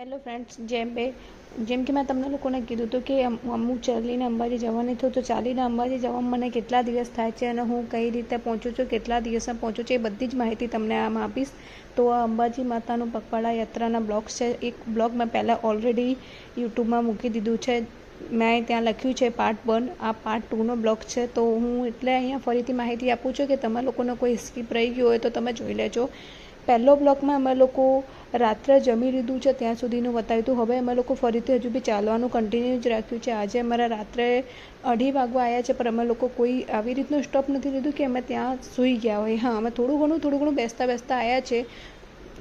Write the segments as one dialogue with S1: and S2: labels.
S1: Hello friends જેમ બે જેમ કે મેં તમને લોકોને કીધું હતું કે અમુક ચાલીને અંબાજી જવાની થયું, તો ચાલીને અંબાજી જવામાં મને કેટલા દિવસ થાય છે અને હું કઈ રીતે પહોંચું છું, કેટલા દિવસમાં પહોંચું છું, એ બધી જ માહિતી તમને આમાં આપીશ. તો આ અંબાજી માતાનું પગપાળા યાત્રાના બ્લોગ્સ છે. એક બ્લોગ મેં પહેલાં ઓલરેડી યુટ્યુબમાં મૂકી દીધું છે. મેં ત્યાં લખ્યું છે પાર્ટ વન આ પાર્ટ ટુનો બ્લોગ છે. તો હું એટલે અહીંયા ફરીથી માહિતી આપું છું કે તમારા લોકોને કોઈ સ્કીપ રહી ગયું હોય તો તમે જોઈ લેજો. પહેલો બ્લોકમાં અમે લોકો રાત્રે જમી લીધું છે, ત્યાં સુધીનું બતાવ્યું હતું. હવે અમે લોકો ફરીથી હજુ બી ચાલવાનું કન્ટિન્યુ જ રાખ્યું છે. આજે અમારા રાત્રે અઢી વાગવા આવ્યા છે, પણ અમે લોકો કોઈ આવી રીતનું સ્ટોપ નથી લીધું કે અમે ત્યાં સૂઈ ગયા હોય. હા, અમે થોડું ઘણું થોડું ઘણું બેસતા બેસતા આવ્યા છે.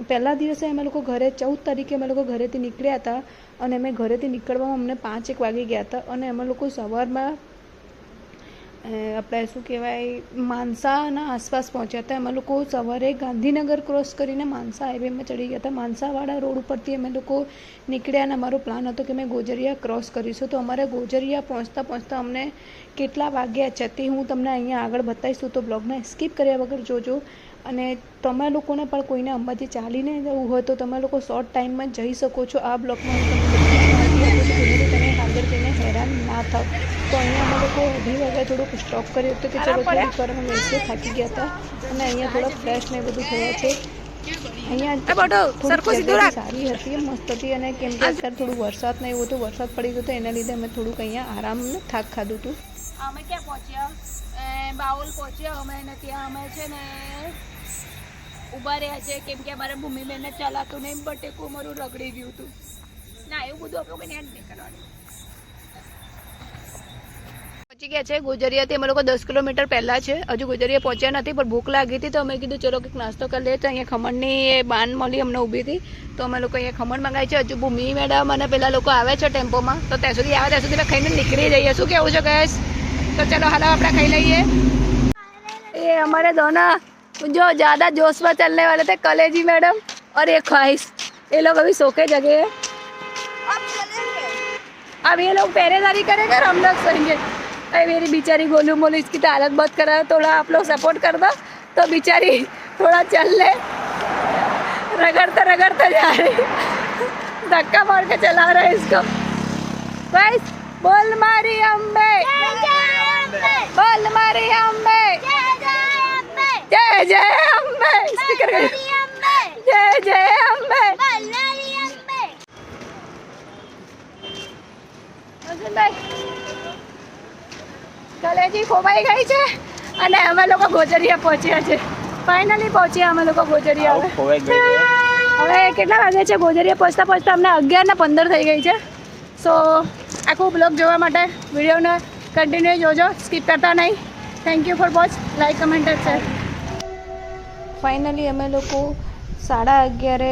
S1: પહેલા દિવસે અમે લોકો ઘરે ચૌદ તારીખે અમે લોકો ઘરેથી નીકળ્યા હતા અને અમે ઘરેથી નીકળવામાં અમને પાંચ એક વાગી ગયા હતા અને અમે લોકો સવારમાં આપણે શું કહેવાય, માનસાના આસપાસ પહોંચ્યા હતા. અમે લોકો સવારે ગાંધીનગર ક્રોસ કરીને માનસા હાઈવેમાં ચડી ગયા હતા. માનસાવાળા રોડ ઉપરથી અમે લોકો નીકળ્યા અને અમારો પ્લાન હતો કે અમે ગોજરિયા ક્રોસ કરીશું. તો અમારે ગોજરિયા પહોંચતા પહોંચતા અમને કેટલા વાગ્યા છે તે હું તમને અહીંયા આગળ બતાવીશું. તો બ્લોગને સ્કીપ કર્યા વગર જોજો. અને તમે લોકોને પણ કોઈને અંબાજી ચાલીને જવું હોય તો તમે લોકો શોર્ટ ટાઈમમાં જઈ શકો છો. આ બ્લોગમાં હું તમને બધી જ માહિતી આપું છું જેનાથી તમે આગળ જઈને હેરાન ના થાવ તો અહીંયા અમે લોકો થોડુંક સ્ટોપ કર્યો હતો કે ચલો થોડીક વાર અમે થાકી ગયા હતા. અને અહીંયા થોડા ફ્રેશ ને બધું થયા છે. અહીંયા સારી હતી મસ્ત હતી. અને કેમ કે અત્યારે થોડું વરસાદ ને એવું હતું વરસાદ પડી ગયો હતો એના લીધે અમે થોડુંક અહીંયા આરામ ને થાક ખાધું હતું.
S2: અમે ક્યાં પહોંચ્યા? બાઉલ પહોંચ્યા. અમે ને ત્યાં અમે છે ને ઊભા રહ્યા છે. કેમ કે અમારે ભૂમિબેનને ચલાતું નહીં બટેકું અમારું રગડી ગયું હતું. ના એવું બધું આપણે નેટ નહીં કરવાનું.
S1: પહોંચી ગયા છે ગોજરિયાથી અમે લોકો દસ કિલોમીટર પહેલાં છે હજુ ગોજરિયા પહોંચ્યા નથી પણ ભૂખ લાગી હતી તો અમે કીધું ચલો કંઈક નાસ્તો કરી લઈએ તો અહીંયા ખમણની એ બાન મળી અમને ઊભી હતી તો અમે લોકો અહીંયા ખમણ મંગાવી છે હજુ ભૂમિ મેડમ અને પેલા લોકો આવે છે ટેમ્પોમાં તો ત્યાં સુધી આવે ત્યાં સુધી મેં ખાઈને નીકળી જઈએ શું કેવું છે ગેસ તો ચલો હાલો આપણે ખાઈ લઈએ ये हमारे दोनों जो ज़्यादा जोश में चलने वाले थे कलेजी मैडम और ये ख्वाहिश ये लोग अभी सो के जगे हैं अब ये लोग पहरेदारी करेंगे और हम लोग सोएंगे अरे मेरी बेचारी गोलू मोलू इसकी तो हालत बहुत खराब है थोड़ा आप लोग सपोर्ट कर दो तो बेचारी थोड़ा चल ले रगड़ते रगड़ते जा रही धक्का मार के चला रहे हैं इसको बस बोल मारी अम्बे बोल मारी अम्बे जय जय अम्बे स्पीकर कर जय जय अम्बे કલેજી ખોવાઈ ગઈ છે અને અમે લોકો ગોજરિયા પહોંચ્યા છે. ફાઇનલી પહોંચ્યા અમે લોકો ગોજરિયા હવે. કેટલા વાગે છે ગોજરિયા પહોંચતા પહોંચતા? અમને અગિયાર ને પંદર થઈ ગઈ છે. સો આખું બ્લોગ જોવા માટે વિડીયોને કન્ટિન્યુ જોજો સ્કીપ કરતા નહીં. Thank you for watch like comment and share finally અમે લોકો સાડા અગિયારે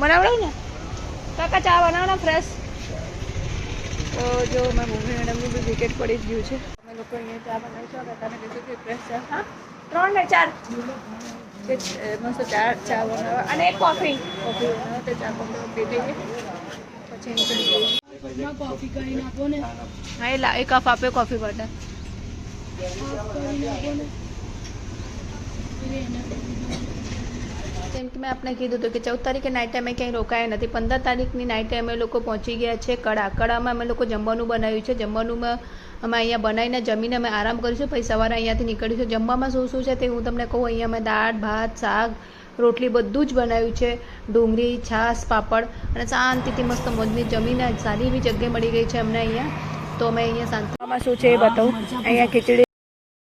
S1: બનાવડો ને? કાકા ચા બનાવો ફ્રેશ તો જો મેં મમ્મી મેડમનું બી વિકેટ પડી જ ગયું છે. અમે લોકો અહીંયા ચા બનાવીશું કાકાને કીધું કે ફ્રેશ ચા. હા ત્રણ ને ચાર. મસ્ત ચા ચા બનાવવા. અને એક કોફી કોફી બનાવવા તો ચા કોફી પી લઈએ. પછી નીકળી ને હા એ લા એક કપ આપ્યો કોફી માટે. જેમ કે મેં આપણે કીધું હતું કે ચૌદ તારીખે નાઇટ અમે ક્યાંય રોકાયા નથી. પંદર તારીખની નાઇટ અમે લોકો પહોંચી ગયા છે કડા. કડામાં અમે લોકો જમવાનું બનાવ્યું છે. જમવાનુંમાં અમે અહીંયા બનાવીને જમીને અમે આરામ કરીશું. પછી સવારે અહીંયાથી નીકળીશું. જમવામાં શું શું છે તે હું તમને કહું. અહીંયા અમે દાળ, ભાત, શાક, રોટલી બધું જ બનાવ્યું છે. ડુંગળી, છાશ, પાપડ અને શાંતિથી મસ્ત મોજની જમીને સારી એવી જગ્યા મળી ગઈ છે અમને અહીંયા. તો અમે અહીંયા શાંતિમાં શું છે એ બતાવું. અહીંયા ખીચડી